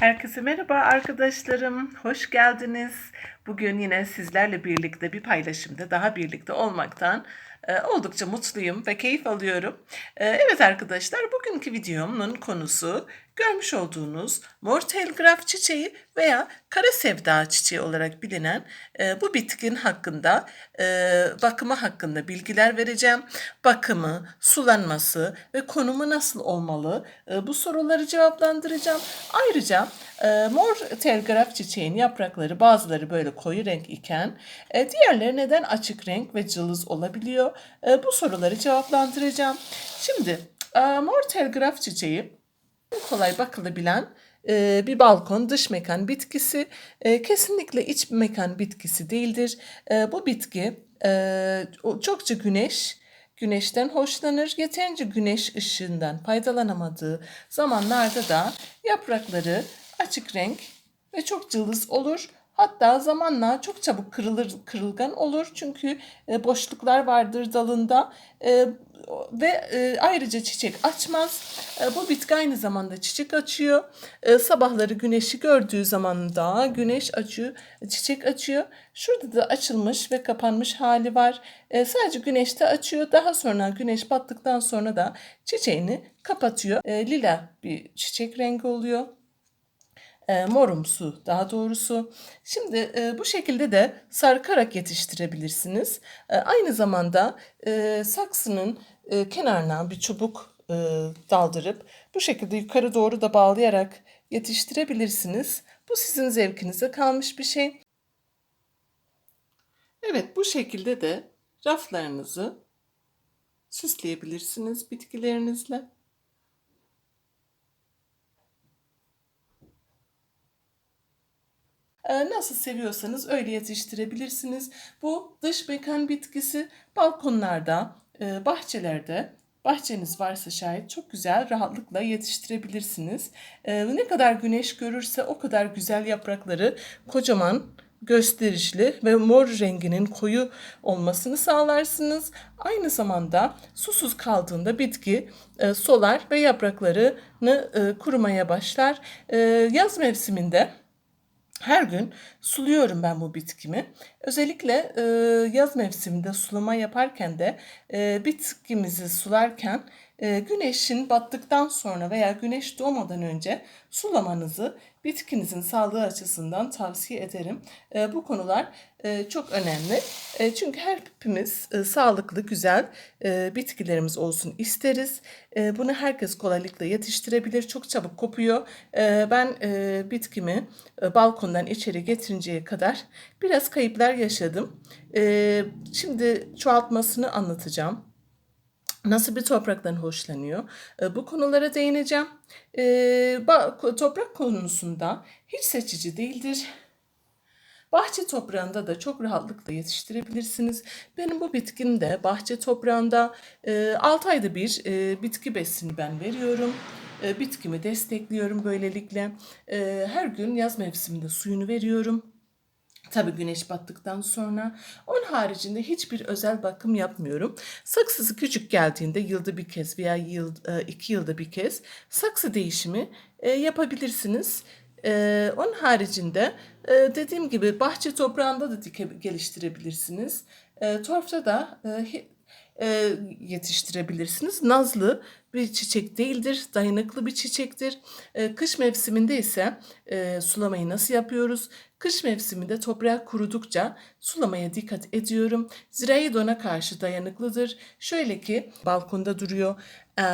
Herkese merhaba arkadaşlarım. Hoş geldiniz. Bugün yine sizlerle birlikte bir paylaşımda daha birlikte olmaktan e, oldukça mutluyum ve keyif alıyorum. E, evet arkadaşlar bugünkü videomun konusu görmüş olduğunuz mor telgraf çiçeği veya kara sevda çiçeği olarak bilinen e, bu bitkin hakkında bakımı hakkında bilgiler vereceğim. Bakımı, sulanması ve konumu nasıl olmalı bu soruları cevaplandıracağım. Ayrıca e, mor telgraf çiçeğin yaprakları bazıları böyle koyu renk iken e, diğerleri neden açık renk ve cılız olabiliyor? E, bu soruları cevaplandıracağım. Şimdi e, mor telgraf çiçeği kolay bakılabilen e, bir balkon dış mekan bitkisi e, kesinlikle iç mekan bitkisi değildir. E, bu bitki çokça güneş güneşten hoşlanır. Yeterince güneş ışığından faydalanamadığı zamanlarda da yaprakları açık renk ve çok cılız olur. Hatta zamanla çok çabuk kırılır, kırılgan olur çünkü e, boşluklar vardır dalında E, ve e, ayrıca çiçek açmaz. Bu bitki aynı zamanda çiçek açıyor. Sabahları güneşi gördüğü zaman da güneş açıyor, çiçek açıyor. Şurada da açılmış ve kapanmış hali var. Sadece güneşte açıyor. Daha sonra güneş battıktan sonra da çiçeğini kapatıyor. Lila bir çiçek rengi oluyor e, morumsu daha doğrusu. Şimdi e, bu şekilde de sarkarak yetiştirebilirsiniz. E, aynı zamanda e, saksının e, kenarına bir çubuk e, daldırıp bu şekilde yukarı doğru da bağlayarak yetiştirebilirsiniz. Bu sizin zevkinize kalmış bir şey. Evet bu şekilde de raflarınızı süsleyebilirsiniz bitkilerinizle. Nasıl seviyorsanız öyle yetiştirebilirsiniz. Bu dış mekan bitkisi balkonlarda, e, bahçelerde, bahçeniz varsa şayet çok güzel rahatlıkla yetiştirebilirsiniz. Ee, Ne kadar güneş görürse o kadar güzel yaprakları kocaman, gösterişli ve mor renginin koyu olmasını sağlarsınız. Aynı zamanda susuz kaldığında bitki e, solar ve yapraklarını e, kurumaya başlar. E, Yaz mevsiminde her gün suluyorum ben bu bitkimi. Özellikle e, yaz mevsiminde sulama yaparken de e, bitkimizi sularken e, güneşin battıktan sonra veya güneş doğmadan önce sulamanızı bitkinizin sağlığı açısından tavsiye ederim. E, bu konular e, çok önemli. E, çünkü her hepimiz e, sağlıklı, güzel e, bitkilerimiz olsun isteriz. Bunu herkes kolaylıkla yetiştirebilir. Çok çabuk kopuyor. Ben bitkimi balkondan içeri getirinceye kadar biraz kayıplar yaşadım. Şimdi çoğaltmasını anlatacağım. Nasıl bir topraktan hoşlanıyor? E, Bu konulara değineceğim. E, ba- Toprak konusunda hiç seçici değildir. Bahçe toprağında da çok rahatlıkla yetiştirebilirsiniz. Benim bu bitkim de bahçe toprağında e, 6 ayda bir e, bitki besini ben veriyorum. E, bitkimi destekliyorum böylelikle. E, her gün yaz mevsiminde suyunu veriyorum. Tabii güneş battıktan sonra. Onun haricinde hiçbir özel bakım yapmıyorum. Saksısı küçük geldiğinde yılda bir kez veya yıl, e, iki yılda bir kez saksı değişimi e, yapabilirsiniz. E, onun haricinde e, dediğim gibi bahçe toprağında da dike, geliştirebilirsiniz. E, torfta da yetiştirebilirsiniz. Nazlı bir çiçek değildir, dayanıklı bir çiçektir. Kış mevsiminde ise sulamayı nasıl yapıyoruz? Kış mevsiminde toprak kurudukça sulamaya dikkat ediyorum. Zirai dona karşı dayanıklıdır. Şöyle ki balkonda duruyor. E,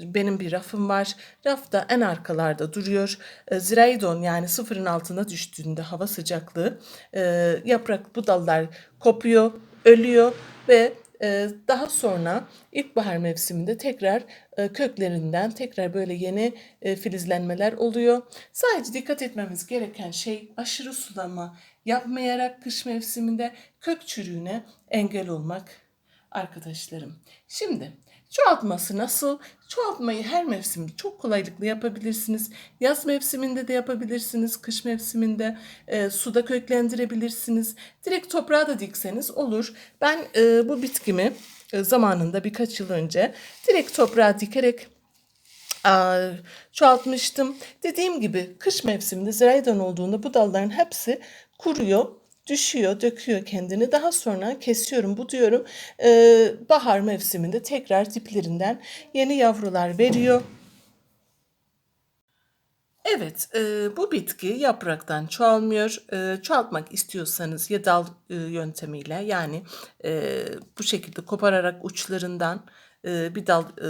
benim bir rafım var. Rafta en arkalarda duruyor. E, zirai don yani sıfırın altına düştüğünde hava sıcaklığı e, yaprak budallar kopuyor, ölüyor ve daha sonra ilkbahar mevsiminde tekrar e, köklerinden tekrar böyle yeni e, filizlenmeler oluyor. Sadece dikkat etmemiz gereken şey aşırı sulama yapmayarak kış mevsiminde kök çürüğüne engel olmak arkadaşlarım. Şimdi çoğaltması nasıl? Çoğaltmayı her mevsimde çok kolaylıkla yapabilirsiniz. Yaz mevsiminde de yapabilirsiniz, kış mevsiminde e, suda köklendirebilirsiniz. Direkt toprağa da dikseniz olur. Ben e, bu bitkimi e, zamanında birkaç yıl önce direkt toprağa dikerek çoğaltmıştım. Dediğim gibi kış mevsiminde ziraydan olduğunda bu dalların hepsi kuruyor, düşüyor, döküyor kendini. Daha sonra kesiyorum, buduyorum. Ee, bahar mevsiminde tekrar diplerinden yeni yavrular veriyor. Evet, e, bu bitki yapraktan çoğalmıyor. E, çoğaltmak istiyorsanız ya dal e, yöntemiyle yani e, bu şekilde kopararak uçlarından e, bir dal e,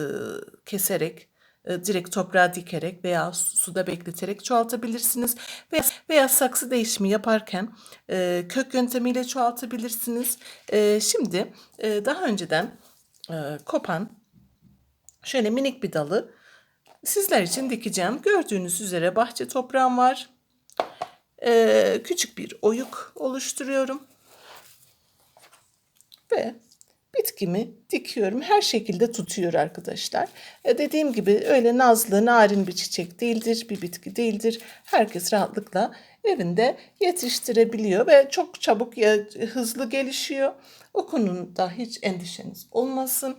keserek e, direkt toprağa dikerek veya su- suda bekleterek çoğaltabilirsiniz. Veya, veya saksı değişimi yaparken e, kök yöntemiyle çoğaltabilirsiniz. E, şimdi e, daha önceden e, kopan şöyle minik bir dalı sizler için dikeceğim. Gördüğünüz üzere bahçe toprağım var. Ee, küçük bir oyuk oluşturuyorum. Ve bitkimi dikiyorum. Her şekilde tutuyor arkadaşlar. E, dediğim gibi öyle nazlı, narin bir çiçek değildir, bir bitki değildir. Herkes rahatlıkla evinde yetiştirebiliyor ve çok çabuk ya, hızlı gelişiyor. O konuda hiç endişeniz olmasın.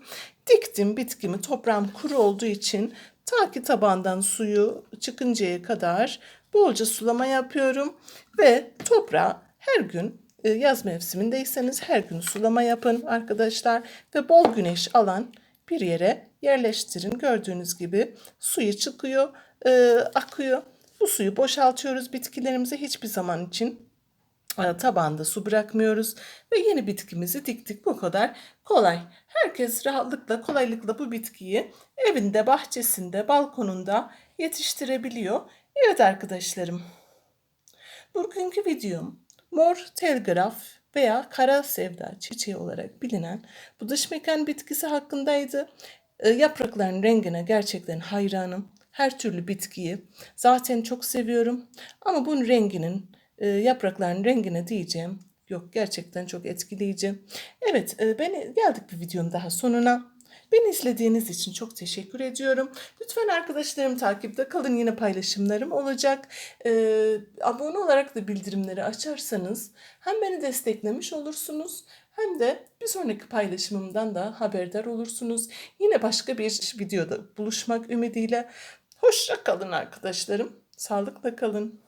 Diktim bitkimi toprağım kuru olduğu için ta ki tabandan suyu çıkıncaya kadar bolca sulama yapıyorum ve toprağa her gün yaz mevsimindeyseniz her gün sulama yapın arkadaşlar ve bol güneş alan bir yere yerleştirin. Gördüğünüz gibi suyu çıkıyor, e, akıyor. Bu suyu boşaltıyoruz bitkilerimize hiçbir zaman için e, tabanda su bırakmıyoruz ve yeni bitkimizi diktik. Bu kadar kolay. Herkes rahatlıkla, kolaylıkla bu bitkiyi evinde, bahçesinde, balkonunda yetiştirebiliyor. Evet arkadaşlarım, Bugünkü videom mor telgraf veya kara sevda çiçeği olarak bilinen bu dış mekan bitkisi hakkındaydı. E, yaprakların rengine gerçekten hayranım. Her türlü bitkiyi zaten çok seviyorum. Ama bunun renginin, e, yaprakların rengine diyeceğim. Yok gerçekten çok etkileyici. Evet, e, beni geldik bir videonun daha sonuna. Beni izlediğiniz için çok teşekkür ediyorum. Lütfen arkadaşlarım takipte kalın. Yine paylaşımlarım olacak. Ee, abone olarak da bildirimleri açarsanız hem beni desteklemiş olursunuz hem de bir sonraki paylaşımımdan da haberdar olursunuz. Yine başka bir videoda buluşmak ümidiyle. Hoşça kalın arkadaşlarım. Sağlıkla kalın.